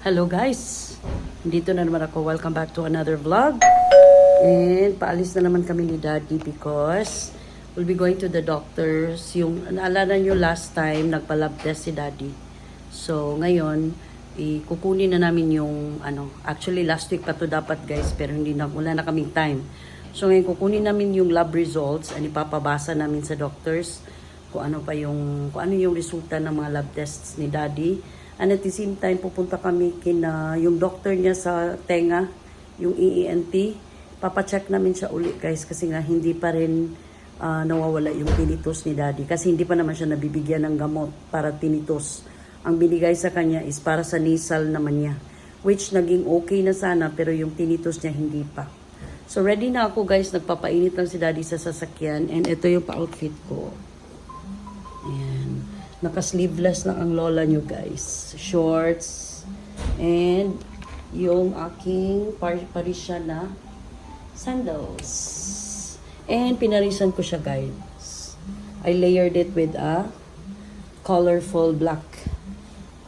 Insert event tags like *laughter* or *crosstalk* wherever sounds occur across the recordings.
Hello guys! Dito na naman ako. Welcome back to another vlog. And paalis na naman kami ni Daddy because we'll be going to the doctors. Yung, naalala nyo last time, nagpa-lab test si Daddy. So, ngayon, ikukunin na namin yung, ano, actually last week pa to dapat guys, pero hindi na, wala na kaming time. So, ngayon, kukunin namin yung lab results and ipapabasa namin sa doctors kung ano pa yung, kung ano yung resulta ng mga lab tests ni Daddy. And at the same time, pupunta kami kina yung doctor niya sa tenga, yung EENT. Papacheck namin siya uli guys kasi nga hindi pa rin ah, nawawala yung tinnitus ni daddy. Kasi hindi pa naman siya nabibigyan ng gamot para tinnitus. Ang binigay sa kanya is para sa nasal naman niya. Which naging okay na sana pero yung tinnitus niya hindi pa. So ready na ako guys, nagpapainit lang si daddy sa sasakyan and ito yung pa-outfit ko. Naka-sleeveless lang ang lola nyo guys. Shorts. And yung aking par parisya na sandals. And pinarisan ko siya guys. I layered it with a colorful black.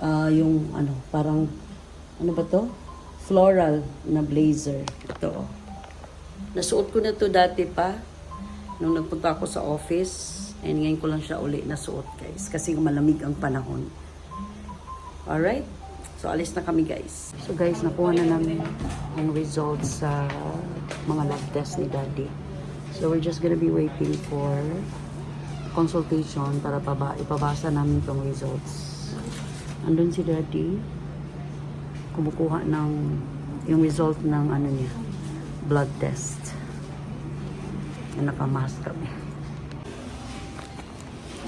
ah yung ano, parang, ano ba to? Floral na blazer. Ito. Nasuot ko na to dati pa. Nung nagpunta ako sa office. And ngayon ko lang siya uli nasuot guys. Kasi malamig ang panahon. Alright? So, alis na kami guys. So guys, nakuha na namin ang results sa mga lab test ni Daddy. So, we're just gonna be waiting for consultation para paba ipabasa namin tong results. Andun si Daddy. Kumukuha ng yung result ng ano niya, blood test. Na nakamask kami.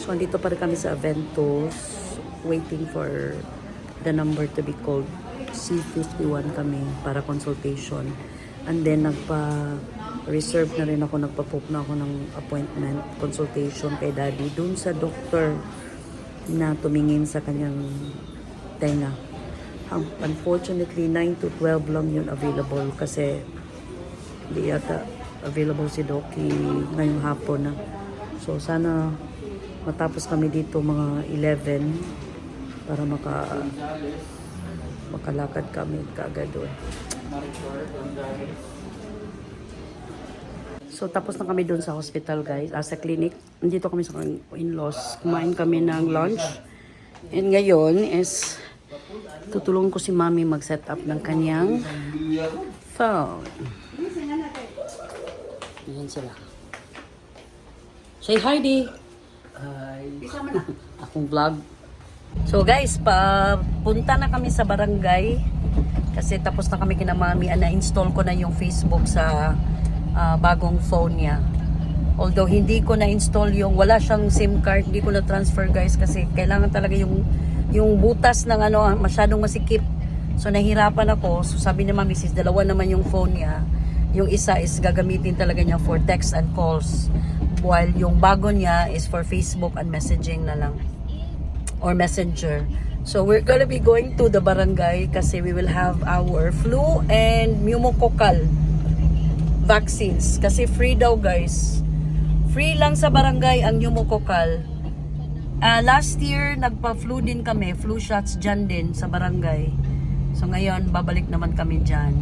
So, andito pa rin kami sa Aventus, waiting for the number to be called. C51 kami para consultation. And then, nagpa-reserve na rin ako, nagpa-book na ako ng appointment, consultation kay daddy dun sa doctor na tumingin sa kanyang tenga. Um, Unfortunately, 9 to 12 lang yun available kasi hindi yata available si Doki ngayong hapon na. So, sana matapos kami dito mga 11 para maka makalakad kami kaagad doon. So tapos na kami doon sa hospital guys, ah, sa clinic. Nandito kami sa in-laws. Kumain kami ng lunch. And ngayon is tutulungan ko si mami mag-set up ng kanyang phone. Ayan sila. Say hi, Di. *laughs* Akong vlog. So guys, papunta na kami sa barangay kasi tapos na kami kina mami ah, na-install ko na yung Facebook sa ah, bagong phone niya. Although hindi ko na-install yung wala siyang SIM card, hindi ko na transfer guys kasi kailangan talaga yung yung butas ng ano masyadong masikip. So nahirapan ako. So sabi ni Mami sis, dalawa naman yung phone niya. Yung isa is gagamitin talaga niya for text and calls. While yung bago niya is for Facebook and messaging na lang or messenger. So we're gonna be going to the barangay kasi we will have our flu and pneumococcal vaccines. Kasi free daw guys. Free lang sa barangay ang pneumococcal. Ah, last year, nagpa-flu din kami. Flu shots dyan din sa barangay. So ngayon, babalik naman kami dyan.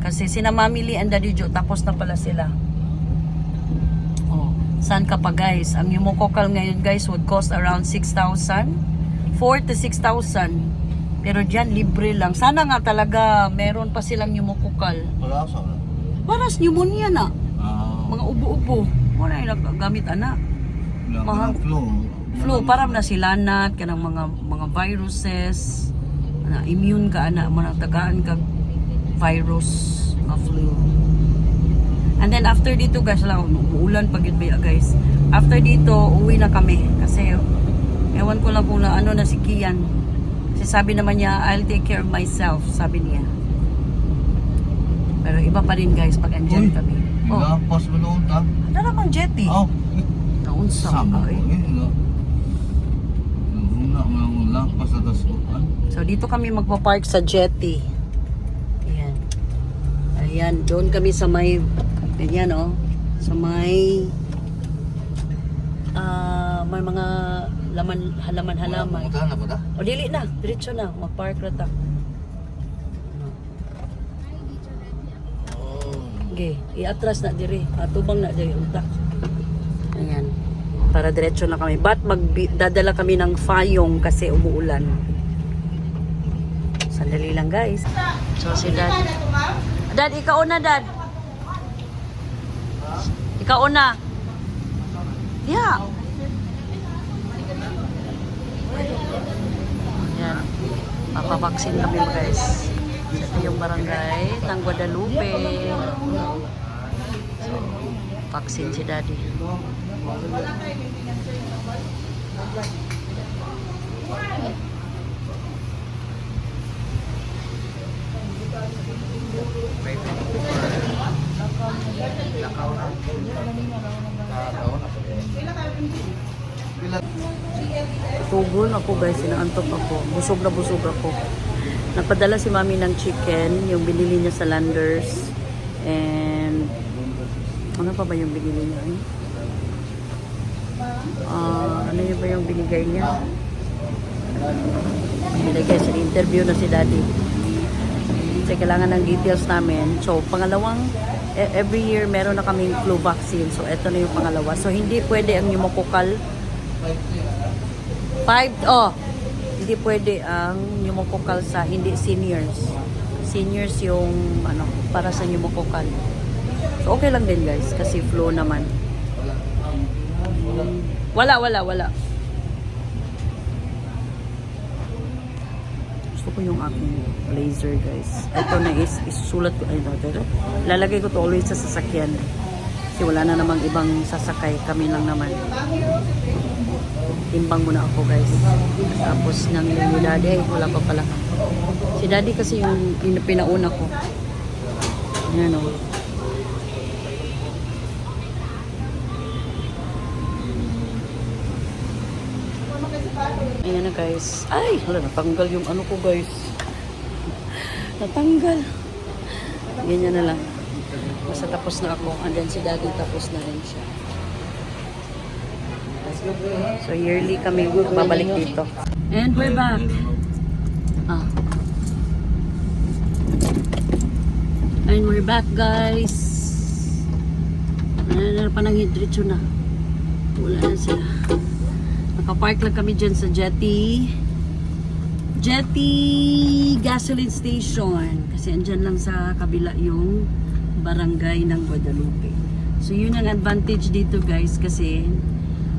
Kasi sina Mami Lee and Daddy Joe, tapos na pala sila. Saan ka pa guys? Ang pneumococcal ngayon guys would cost around 6,000. 4 to 6,000. Pero dyan, libre lang. Sana nga talaga meron pa silang pneumococcal. Wala sa wala. Para sa pneumonia na. Ah, Mga ubo-ubo. Wala yung nagagamit ana. mahal. mga flu. Flu, para na sila nat, kanang mga mga viruses. Na immune ka ana, mga tagaan ka virus nga flu. And then after dito guys, lang uulan pag yun guys. After dito, uwi na kami kasi ewan ko lang kung na, ano na si Kian. Kasi sabi naman niya, I'll take care of myself, sabi niya. Pero iba pa rin guys pag andyan Uy, kami. Oh, Ilapas mo noon ta. ano naman jetty? Aw, Naunsa ay. eh. ila. Nung nga mga lapas sa tasukan. So, dito kami magpa-park sa jetty. Ayan. Ayan, doon kami sa may, Ganyan, oh. So, may uh, may mga laman halaman halaman. Wala na po? O dili na, diretso na, mag-park ra ta. Okay, iatras na diri, atubang na diri unta. Ayan. Para diretso na kami. But magdadala kami ng fayong kasi umuulan. Sandali lang guys. So si Dad. Dad, ikaw na Dad. Ikaw na. Yeah. Ayan. Papabaksin kami guys. Ito yung barangay ng Guadalupe. So, vaccine si daddy. Tugon ako guys, inaantok ako. Busog na busog ako. Nagpadala si mami ng chicken, yung binili niya sa Landers. And, ano pa ba yung binili niya? eh? Ah, ano yun ba yung binigay niya? Binigay guys, interview na si daddy. Kasi kailangan ng details namin. So, pangalawang, every year meron na kaming flu vaccine. So, eto na yung pangalawa. So, hindi pwede ang pneumococcal Five, oh, hindi pwede ang pneumococcal sa hindi seniors. Seniors yung ano, para sa pneumococcal. So okay lang din guys kasi flu naman. Wala, wala, wala. Gusto ko yung aking blazer guys. Ito na is isusulat ko. Ay, ito, ito. Lalagay ko to always sa sasakyan. Kasi wala na namang ibang sasakay. Kami lang naman timbang muna ako guys. Tapos nang yung daddy, ay wala pa pala. Si daddy kasi yung pin- pinauna ko. Yan o. Ayan na guys. Ay, wala, natanggal yung ano ko guys. *laughs* natanggal. Ganyan na lang. Basta tapos na ako. And then si daddy tapos na rin siya. So yearly kami babalik dito. And we're back. Ah. And we're back guys. Ano na pa nang hidritso na. Wala na sila. Nakapark lang kami dyan sa Jetty. Jetty gasoline station. Kasi andyan lang sa kabila yung barangay ng Guadalupe. So yun ang advantage dito guys kasi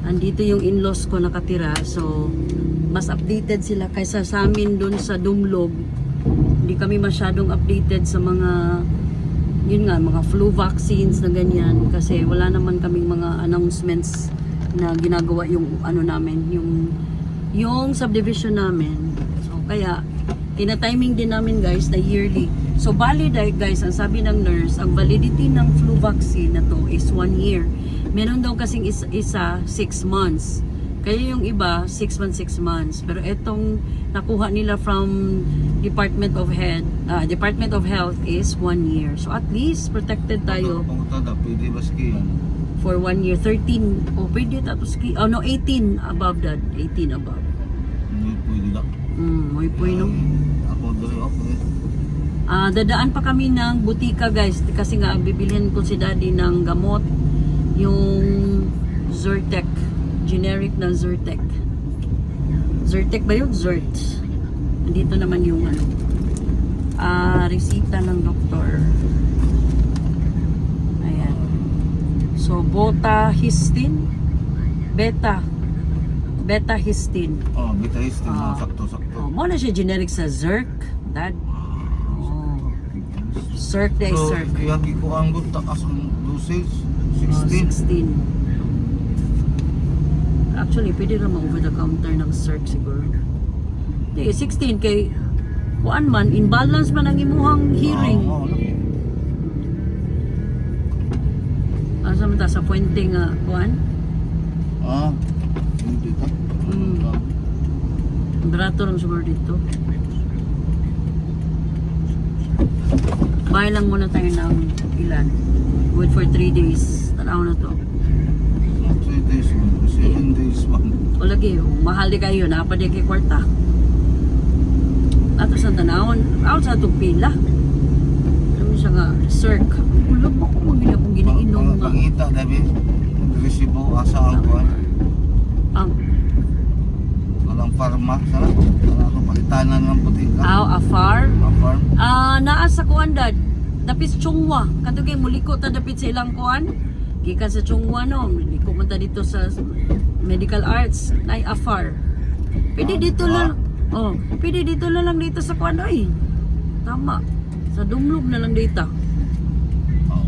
andito yung in-laws ko nakatira. So mas updated sila kaysa sa amin dun sa Dumlog. Hindi kami masyadong updated sa mga yun nga, mga flu vaccines na ganyan kasi wala naman kaming mga announcements na ginagawa yung ano namin, yung yung subdivision namin. So kaya tina-timing din namin guys na yearly. So valid ay guys, ang sabi ng nurse, ang validity ng flu vaccine na to is one year. Meron daw kasing isa, isa six months. Kaya yung iba, 6 months, 6 months. Pero itong nakuha nila from Department of Health, ah, Department of Health is 1 year. So at least protected tayo Pangutada, pwede ba skiyan? For 1 year. 13, oh pwede tapos, oh no, 18 above that. 18 above. Hindi pwede lang. Hmm, muy puy no. Ako doon ako. Ah, dadaan pa kami ng butika guys kasi nga bibilhin ko si daddy ng gamot yung Zyrtec generic na Zyrtec Zyrtec ba yun? Zert andito naman yung ano ah, resita ng doktor so bota histin beta beta histin Oh, Ah. mga sakto-sakto. oh, mo na siya generic sa Zerk dad oh. Zerk day So, Zerk kaya ko ang good takas ang dosage. Oh, 16. 16. Actually, pwede naman over the counter ng CERC siguro. Hindi, 16 kay kuan man, imbalance man ang imuhang hearing. Oo, oo, Asa man ta sa puente nga kuan? Ah, hindi ta. Mm. Barato lang siguro dito. Buy lang muna tayo ng ilan. Good for 3 days. Tanaw na to. 3 days man. 7 days man. O lagi, mahal di kayo, napadi kay kwarta. Ato sa tanawon, out sa itong pila. Mo siya nga, circ. Ulo mo ko magila kung ginainom nga. Pangita, dabi. Resibo, asa kuhan. Ang, Walang farma. Sana, sana ito palitanan ng puti ka. aw, afar. Ang farm. Ah, naa sa kuan dad. Dapit Chungwa. Kato kay muliko ta dapit sa ilang kuan. Gikan sa Chungwa no, liko man ta dito sa medical arts ay afar. Pwede dito lang. Oh, pwede dito na lang dito sa kuan ay. Tama. Sa dumlog na lang dito. Oh.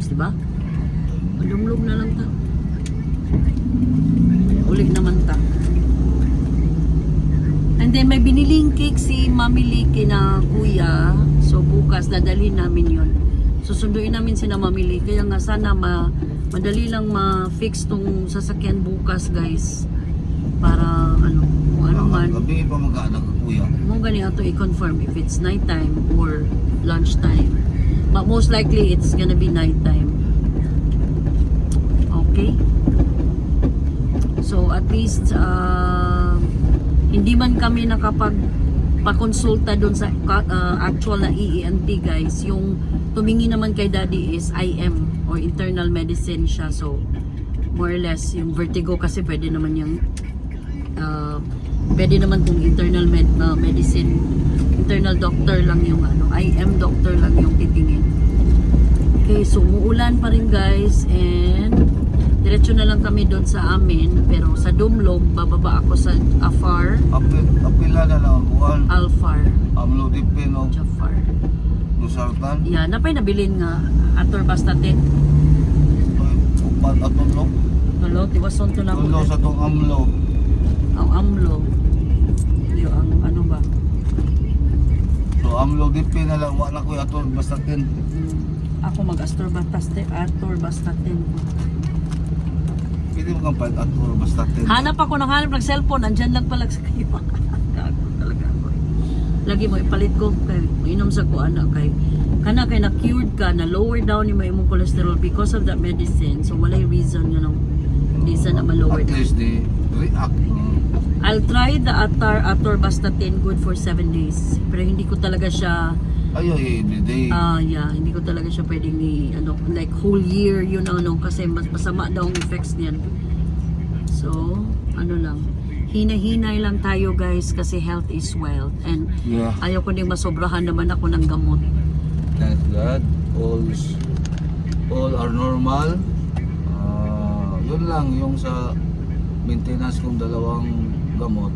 Di Dumlog na lang ta. Uli naman ta. And then may biniling cake si Mami Liki na kuya. So bukas dadalhin namin yon. Susunduin namin si na Mami Liki. Kaya nga sana ma madali lang ma-fix tong sasakyan bukas guys. Para ano, kung ano man. Gabi pa mag-anak ka kuya. Mo gani ato i-confirm if it's nighttime or lunchtime. But most likely it's gonna be nighttime. Okay? So at least uh, hindi man kami nakapag pakonsulta doon sa uh, actual na EENT guys. Yung tumingin naman kay daddy is IM or internal medicine siya. So more or less yung vertigo kasi pwede naman yung uh, pwede naman kung internal med, uh, medicine internal doctor lang yung ano IM doctor lang yung titingin okay so umuulan pa rin guys and diretso na lang kami doon sa amin pero sa Dumlog bababa ako sa Afar Apil, apila na lang ang kuhan. Alfar Amlo dipin o Jafar Lusartan. yeah napay nabilin nga ator basta te Upat at tulo. tulo tiwason to na ako sa tong amlo. ang amlo yung ang ano ba So amlo dipin na lang. Wala ko ato basta tin. Hmm, ako mag-astor bastaste ator bastatin Pwede mo kang pahit ato basta tin. Hanap ako ng hanap ng cellphone, andyan lang pala sa kayo. *laughs* Gago talaga ako. eh. Lagi mo ipalit ko kay inom sa ko ana kay kana kay na cured ka na lower down yung imong cholesterol because of that medicine. So walay reason you know. Sa na ma-lower At down. least di react. I'll try the Atar Ator Bastatin good for 7 days. Pero hindi ko talaga siya Ayo eh, di day. ah yeah, hindi ko talaga siya pwedeng ni ano like whole year yun ang ano kasi mas masama daw ang effects niyan. So, ano lang. Hina-hinay lang tayo guys kasi health is wealth and Yeah. ayaw ko ding masobrahan naman ako ng gamot. Thank God. All, all are normal. Ah, yun lang yung sa maintenance kong dalawang gamot.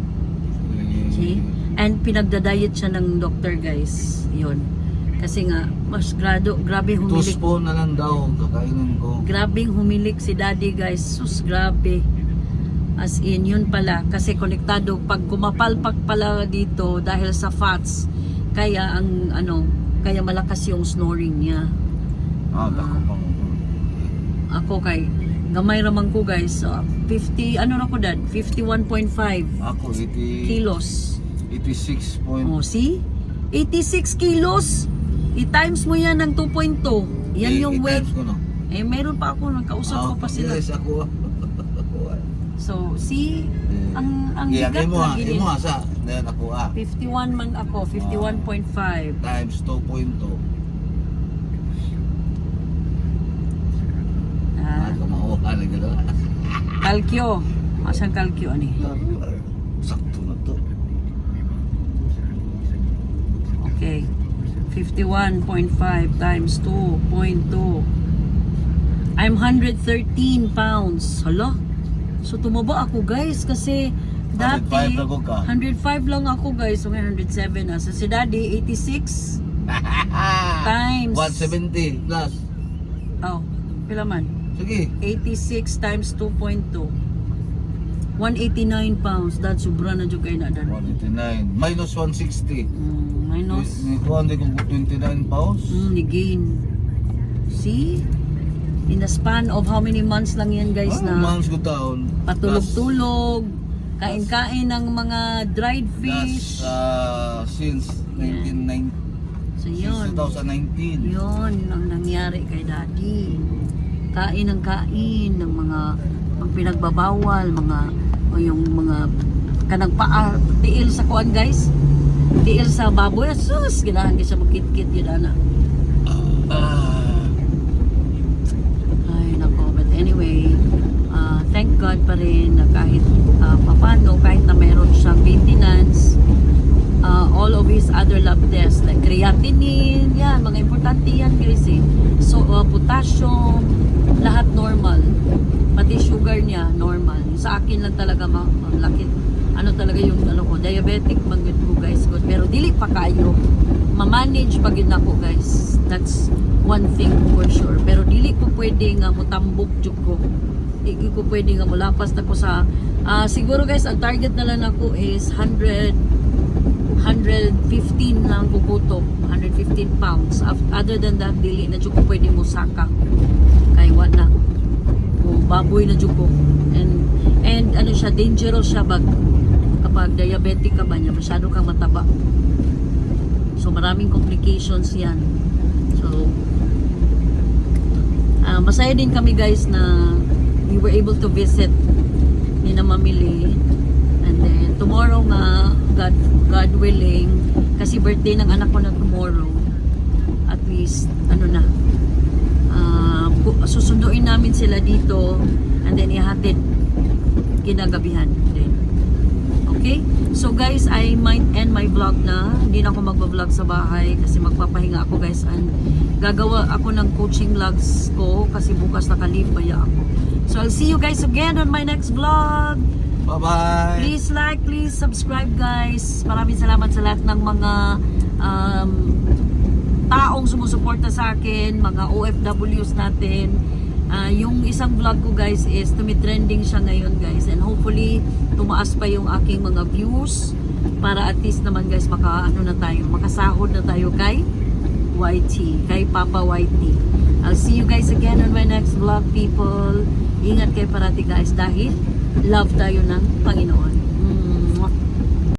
Eh, See? And pinagda-diet siya ng doctor guys. Yun. Kasi nga, mas grado, grabe Two humilik. spoon na lang daw kakainin ko. Grabing humilik si daddy guys. Sus, grabe. As in, yun pala. Kasi konektado, pag kumapalpak pala dito dahil sa fats, kaya ang ano, kaya malakas yung snoring niya. Ah, dako pang Ako kay, gamay raman ko guys. So, 50, ano na ko dad? 51.5 Ako 80, kilos. 86 point. Oh, see? 86 kilos. I-times mo yan ng 2.2. Yan Eh, yung weight. ko no. Eh, meron pa ako. Nagkausap ko pa sila. Yes, ako. *laughs* So, see? Ang, ang Yeah, bigat mo ah, lagi imo ah, sa. Ako ah. 51 man ako. 51.5. Times 2.2. Ah, Ah, kumauha na gano'n. kalkyo. Asang kalkyo ani? Sakto na to. Okay. 51.5 times 2.2. I'm 113 pounds. Hala? So tumaba ako guys kasi dati 105 lang ko ka. 105 lang ako guys. So ngayon 107 na. So si daddy 86 *laughs* times 170 plus. Oh, pila man? Sige. 86 times 2.2. 189 pounds. Dad, sobra na dyan kayo na dad. 189. Minus 160. Mm, minus. Ni ko hindi ko 29 pounds. Mm, ni gain. See? In the span of how many months lang yan guys Ah, na months ko down. patulog-tulog, kain-kain ng mga dried That's, fish. uh, since 1990. So Since yun. 2019. Yun ang nangyari kay daddy. Kain ng kain ng mga pag pinagbabawal, mga o yung mga kanang paa, tiil sa kuan guys. Tiil sa baboy, sus, ganahan siya magkit-kit yun ana. Ay, nako. But anyway, uh, thank God pa rin na kahit uh, papano, kahit na meron siyang maintenance, uh, all of his other lab tests like creatinine, yan, mga importante yan guys eh. So, uh, potassium, lahat normal. Pati sugar niya, normal. Sa akin lang talaga, ma malaki. Ano talaga yung ano ko, diabetic man gud ko guys. Good. Pero dili pa kayo. Ma-manage pa gid nako guys. That's one thing for sure. Pero dili ko pwede nga mutambok jud ko. Hindi ko pwede nga mulapas na ko sa ah, siguro guys ang target na lang ako is 100 115 lang kukutok 115 pounds other than that dili na jud ko pwede mo saka kay wala baboy na jud ko and and ano siya dangerous siya bag kapag diabetic ka ba niya masyado kang mataba. So maraming complications yan. So ah, masaya din kami guys na we were able to visit ni na mamili and then tomorrow nga God, God willing kasi birthday ng anak ko na tomorrow at least ano na pu- susunduin namin sila dito and then ihatid kinagabihan okay so guys I might end my vlog na hindi na ako magbablog sa bahay kasi magpapahinga ako guys and gagawa ako ng coaching vlogs ko kasi bukas nakalipaya ako so I'll see you guys again on my next vlog bye-bye. Please like, please subscribe guys. Maraming salamat sa lahat ng mga um, taong sumusuporta sa akin, mga OFWs natin. Ah, yung isang vlog ko guys is tumitrending siya ngayon guys and hopefully tumaas pa yung aking mga views para at least naman guys maka ano na tayo, makasahod na tayo kay YT, kay Papa YT. I'll see you guys again on my next vlog people. Ingat kayo parati guys dahil love tayo ng Panginoon.